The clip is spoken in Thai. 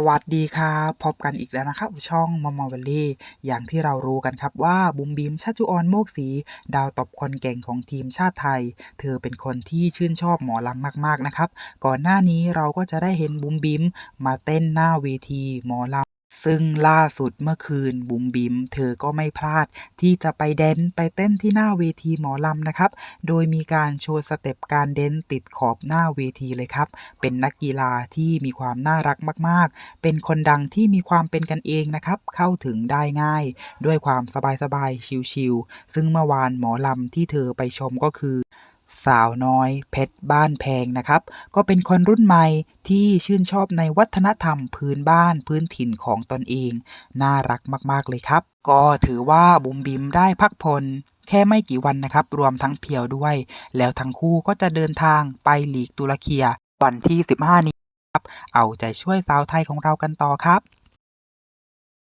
สวัสดีครับพบกันอีกแล้วนะครับ ช่องมอมอเวลลี่อย่างที่เรารู้กันครับว่าบุมบิมชาจุออนโมกสี ดาวตบคนเก่งของทีมชาติไทย เธอเป็นคนที่ชื่นชอบหมอลำมากๆนะครับ ก่อนหน้านี้เราก็จะได้เห็นบุมบิมมาเต้นหน้าเวทีหมอลำ ซึ่งล่าสุดเมื่อคืนบุ๋มบิมเธอก็ไม่พลาดที่จะไปแดนไปเต้นที่หน้าเวทีหมอลำนะครับ โดยมีการโชว์สเต็ปการเดนติดขอบหน้าเวทีเลยครับ เป็นนักกีฬาที่มีความน่ารักมาก ๆ เป็นคนดังที่มีความเป็นกันเองนะครับ เข้าถึงได้ง่าย ด้วยความสบายๆชิลๆซึ่งเมื่อวานหมอลำที่เธอไปชมก็คือ สาวน้อยเพชรบ้านแพงนะครับ ก็เป็นคนรุ่นใหม่ที่ชื่นชอบในวัฒนธรรมพื้นบ้านพื้นถิ่นของตนเอง น่ารักมากๆเลยครับ ก็ถือว่าบุมบิมได้พักผ่อนแค่ไม่กี่วันนะครับ รวมทั้งเพียวด้วย แล้วทั้งคู่ก็จะเดินทางไปหลีกตุรเคียวันที่ 15 นี้ครับเอาใจช่วยสาวไทยของเรากันต่อครับ